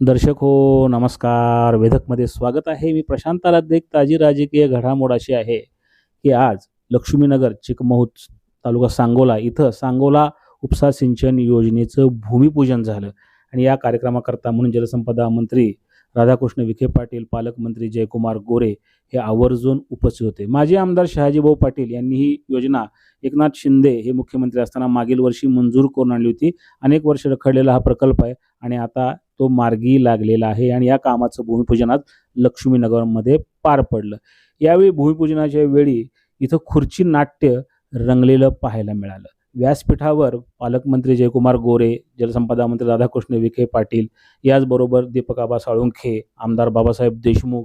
दर्शक हो नमस्कार. वेधकमध्ये स्वागत आहे. मी प्रशांत आराध्य ताजी राजकीय घडामोड अशी आहे की आज लक्ष्मीनगर चिकमहूत तालुका सांगोला इथं सांगोला उपसा सिंचन योजनेचं भूमिपूजन झालं. आणि या कार्यक्रमाकरता म्हणून जलसंपदा मंत्री राधाकृष्ण विखे पाटील पालकमंत्री जयकुमार गोरे हे आवर्जून उपस्थित होते. माजी आमदार शहाजीभाऊ पाटील यांनी ही योजना एकनाथ शिंदे हे मुख्यमंत्री असताना मागील वर्षी मंजूर करून आणली होती. अनेक वर्ष रखडलेला हा प्रकल्प आहे आणि आता तो मार्गी लागलेला आहे आणि या कामाचं भूमिपूजन आज लक्ष्मीनगरमध्ये पार पडलं. यावेळी भूमिपूजनाच्या वेळी इथं खुर्ची नाट्य रंगलेलं पाहायला मिळालं. व्यासपीठावर पालकमंत्री जयकुमार गोरे जलसंपदा मंत्री राधाकृष्ण विखे पाटील याचबरोबर दीपक आबा साळुंखे आमदार बाबासाहेब देशमुख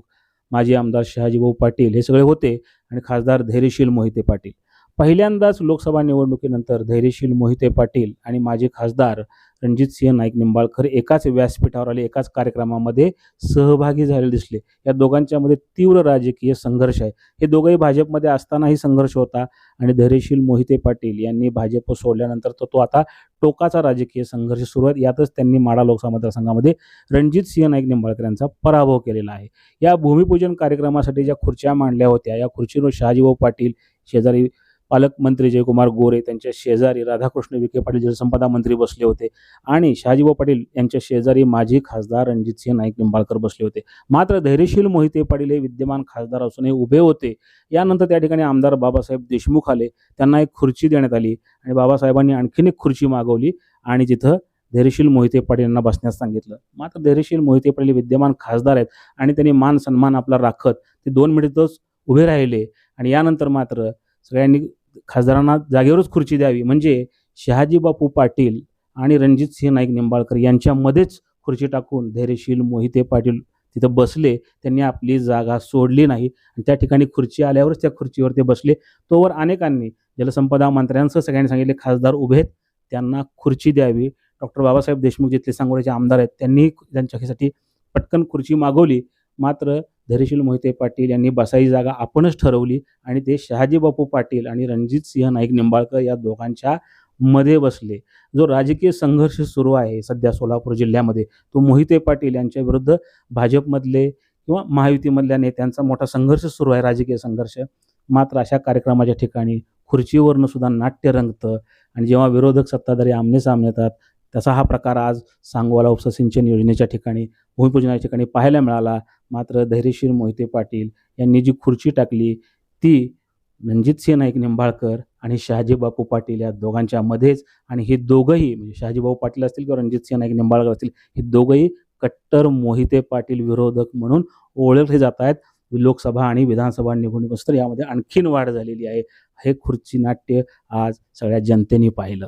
माजी आमदार शहाजीभाऊ पाटील हे सगळे होते आणि खासदार धैर्यशील मोहिते पाटील. पहिल्यांदाच लोकसभा निवडणुकीनंतर धैर्यशील मोहिते पाटील आणि माजी खासदार रणजित सिंह नाईक निंबाळकर एकाच व्यासपीठावर आले एकाच कार्यक्रमामध्ये सहभागी झालेले दिसले. या दोघांच्यामध्ये तीव्र राजकीय संघर्ष आहे. हे दोघंही भाजपमध्ये असतानाही संघर्ष होता आणि धैर्यशील मोहिते पाटील यांनी भाजप सोडल्यानंतर तो तो आता टोकाचा राजकीय संघर्ष सुरू आहे. यातच त्यांनी माडा लोकसभा मतदारसंघामध्ये रणजित सिंह नाईक निंबाळकर यांचा पराभव केलेला आहे. या भूमिपूजन कार्यक्रमासाठी ज्या खुर्च्या मांडल्या होत्या या खुर्चीवर शहाजीभाऊ पाटील शेजारी पालकमंत्री जयकुमार गोरे त्यांच्या शेजारी राधाकृष्ण विखे पाटील जलसंपदा मंत्री बसले होते. आणि शहाजीभाऊ पाटील यांच्या शेजारी माजी खासदार रणजितसिंह नाईक निंबाळकर बसले होते. मात्र धैर्यशील मोहिते पाटील हे विद्यमान खासदार असूनही उभे होते. यानंतर त्या ठिकाणी आमदार बाबासाहेब देशमुख आले. त्यांना एक खुर्ची देण्यात आली आणि बाबासाहेबांनी आणखीन एक खुर्ची मागवली आणि तिथं धैर्यशील मोहिते पाटील यांना बसण्यास सांगितलं. मात्र धैर्यशील मोहिते पाटील हे विद्यमान खासदार आहेत आणि त्यांनी मान सन्मान आपला राखत ते दोन मिनिटच उभे राहिले. आणि यानंतर मात्र सगळ्यांनी खासदारांना जागेवरच खुर्ची द्यावी. म्हणजे शहाजी बापू पाटील आणि रणजित सिंह नाईक निंबाळकर यांच्यामध्येच खुर्ची टाकून धैर्यशील मोहिते पाटील तिथं बसले. त्यांनी आपली जागा सोडली नाही. आणि त्या ठिकाणी खुर्ची आल्यावरच त्या खुर्चीवर ते बसले. तोवर अनेकांनी जलसंपदा मंत्र्यांसह सगळ्यांनी सांगितले खासदार उभे आहेत त्यांना खुर्ची द्यावी. डॉक्टर बाबासाहेब देशमुख जिथले सांगोल्याचे आमदार आहेत त्यांनी त्यांच्यासाठी पटकन खुर्ची मागवली. मात्र धैर्यशील मोहिते पाटील यांनी बसाई जागा आपणच ठरवली आणि ते शहाजी बापू पाटील आणि रणजित सिंह नाईक निंबाळकर या दोघांच्या मध्ये बसले. जो राजकीय संघर्ष सुरू आहे सध्या सोलापूर जिल्ह्यामध्ये तो मोहिते पाटील यांच्या विरुद्ध भाजपमधले किंवा महायुतीमधल्या नेत्यांचा मोठा संघर्ष सुरू आहे राजकीय संघर्ष. मात्र अशा कार्यक्रमाच्या ठिकाणी खुर्चीवरनं सुद्धा नाट्य रंगतं आणि जेव्हा विरोधक सत्ताधारी आमने सामने येतात तसा हा प्रकार आज सांगवाला उपसा सिंचन योजनेच्या ठिकाणी भूमिपूजनाच्या ठिकाणी पाहायला मिळाला. मात्र धैर्यशील मोहिते पाटील यांनी जी खुर्ची टाकली ती रणजित सिंह नाईक निंबाळकर आणि शहाजीबापू पाटील या दोघांच्या मध्येच आणि हे दोघंही म्हणजे शहाजीबाबू पाटील असतील किंवा रणजित सिंह नाईक निंबाळकर असतील हे दोघंही कट्टर मोहिते पाटील विरोधक म्हणून ओळखले जात आहेत. लोकसभा आणि विधानसभा निवडणूक यामध्ये आणखीन वाढ झालेली आहे. हे खुर्ची नाट्य आज सगळ्या जनतेने पाहिलं.